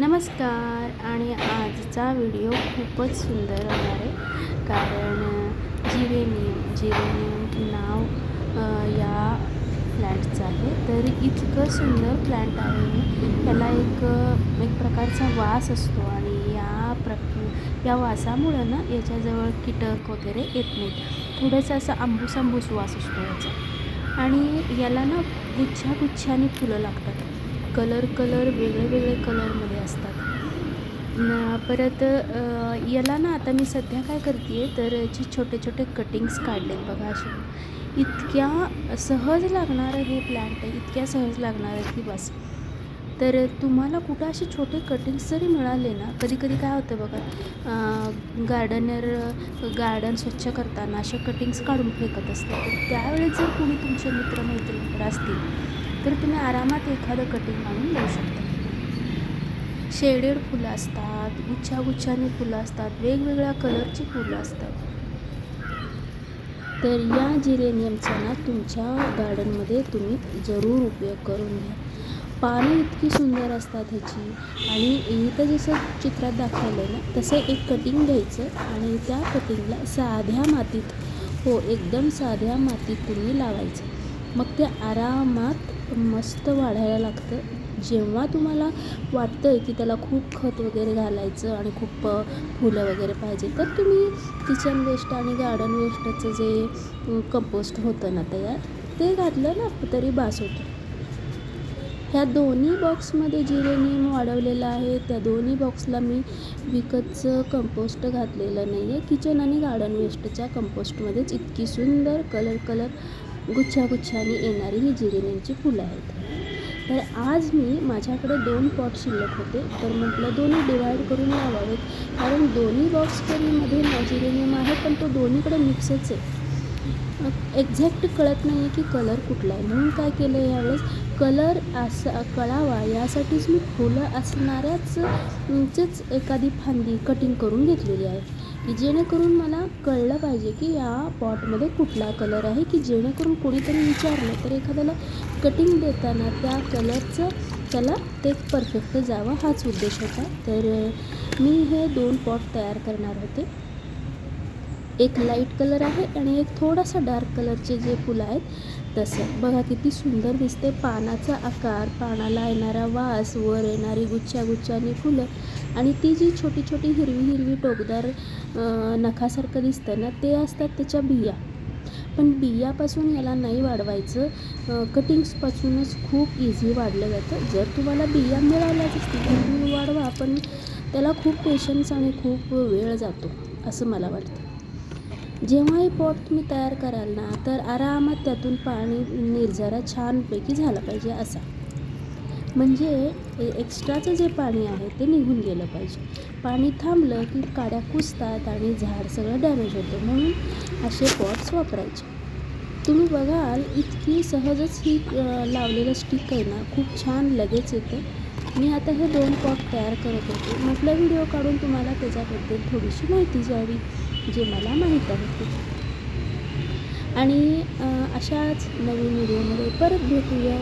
नमस्कार. आणि आजचा व्हिडिओ खूपच सुंदर होणार आहे. कारण जिरेनियम जिरेनियम नाव या प्लॅन्टचं आहे. तर इतकं सुंदर प्लॅन्ट आहे. त्याला एक एक प्रकारचा वास असतो आणि या प्रक या वासामुळं ना याच्याजवळ कीटक वगैरे येत नाहीत. थोडंसं असं आंबूस आंबूस वास असतो याचा. आणि याला ना गुच्छा गुच्छाने फुलं लागतात. कलर कलर वेगळे वेगळे कलरमध्ये असतात. परत याला ना आता मी सध्या काय करते आहे तर याचे छोटे छोटे कटिंग्स काढलेत बघा असे. इतक्या सहज लागणारं हे प्लॅन्ट आहे इतक्या सहज लागणार आहे की बस. तर तुम्हाला कुठं असे छोटे कटिंग्स जरी मिळाले ना कधी कधी काय होतं बघा गार्डनर गार्डन स्वच्छ करताना असे कटिंग्स काढून फेकत असतात. त्यावेळेस जर कोणी तुमचे मित्रमैत्रिणीकडे असतील तर तुम्ही आरामात एखादं कटिंग आणून देऊ शकता. शेडेड फुलं असतात गुच्छा गुच्छाने फुलं असतात वेगवेगळ्या कलरची फुलं असतात. तर या जिरेनियमचा ना तुमच्या गार्डनमध्ये तुम्ही जरूर उपयोग करून घ्या. पाने इतकी सुंदर असतात ह्याची आणि इथं जसं चित्रात दाखवलं आहे ना तसं एक कटिंग घ्यायचं आणि त्या कटिंगला साध्या मातीत हो एकदम साध्या मातीत तुम्ही लावायचं. मग ते आरामात मस्त वाढायला लागतं. जेव्हा तुम्हाला वाटतं आहे की त्याला खूप खत वगैरे घालायचं आणि खूप फुलं वगैरे पाहिजे तर तुम्ही किचन वेस्ट आणि गार्डन वेस्टचं जे कंपोस्ट होतं ना तयार ते घातलं ना तरी बास होतं. ह्या दोन्ही बॉक्समध्ये जिरेनियम वाढवलेलं आहे त्या दोन्ही बॉक्सला मी विकतचं कंपोस्ट घातलेलं नाही आहे किचन आणि गार्डन वेस्टच्या कंपोस्टमध्येच इतकी सुंदर कलर कलर गुच्छागुच्छाने येणारी ही जिरेनियमची फुलं आहेत. तर आज मी माझ्याकडे दोन पॉट शिल्लक होते. तर म्हटलं दोन्ही डिवाईड करून लावावेत. कारण दोन्ही बॉक्स करीमध्ये जिरेनियम आहे पण तो दोन्हीकडे मिक्सच आहे. एक्झॅक्ट कळत नाही आहे की कलर कुठला आहे. म्हणून काय केलं आहे यावेळेस कलर असा कळावा यासाठीच मी फुलं असणाऱ्याच एखादी फांदी कटिंग करून घेतलेली आहे. की जेणेकरून मला कळलं पाहिजे की या पॉटमध्ये कुठला कलर आहे की जेणेकरून कोणीतरी विचारलं तर एखाद्याला कटिंग देताना त्या कलरचं त्याला ते परफेक्ट जावं हाच उद्देश होता. तर मी हे दोन पॉट तयार करणार होते. एक लाइट कलर आहे आणि एक थोडासा डार्क कलरचे जे फुलं आहेत तसं. बघा किती सुंदर दिसते पानाचा आकार. पानाला येणारा वास वर येणारी गुच्छागुच्छानी फुलं. आणि ती जी छोटी छोटी हिरवी हिरवी टोकदार नखासारखं दिसतं ना ते असतात त्याच्या बिया. पण बियापासून याला नाही वाढवायचं. कटिंग्सपासूनच खूप इझी वाढलं जातं. जर तुम्हाला बिया मिळाल्याच असतील तर तुम्ही वाढवा पण त्याला खूप पेशन्स आणि खूप वेळ जातो असं मला वाटतं. जेव्हा हे पॉट तुम्ही तयार कराल ना तर आरामात त्यातून पाणी निर्जारा छानपैकी झाला पाहिजे असा. म्हणजे एक्स्ट्राचं जे पाणी आहे ते निघून गेलं पाहिजे. पाणी थांबलं की काड्या कुजतात आणि झाड सगळं डॅमेज होतं म्हणून असे पॉट्स वापरायचे. तुम्ही बघाल इतकी सहजच ही लावलेलं स्टिक आहे ना खूप छान लगेच येतं. मी आता हे दोन पॉट तयार करत होते. म्हटलं व्हिडिओ काढून तुम्हाला त्याच्याबद्दल थोडीशी माहिती द्यावी. जे मला माहीत आहे आणि अशाच नवीन व्हिडिओमध्ये परत भेटूया.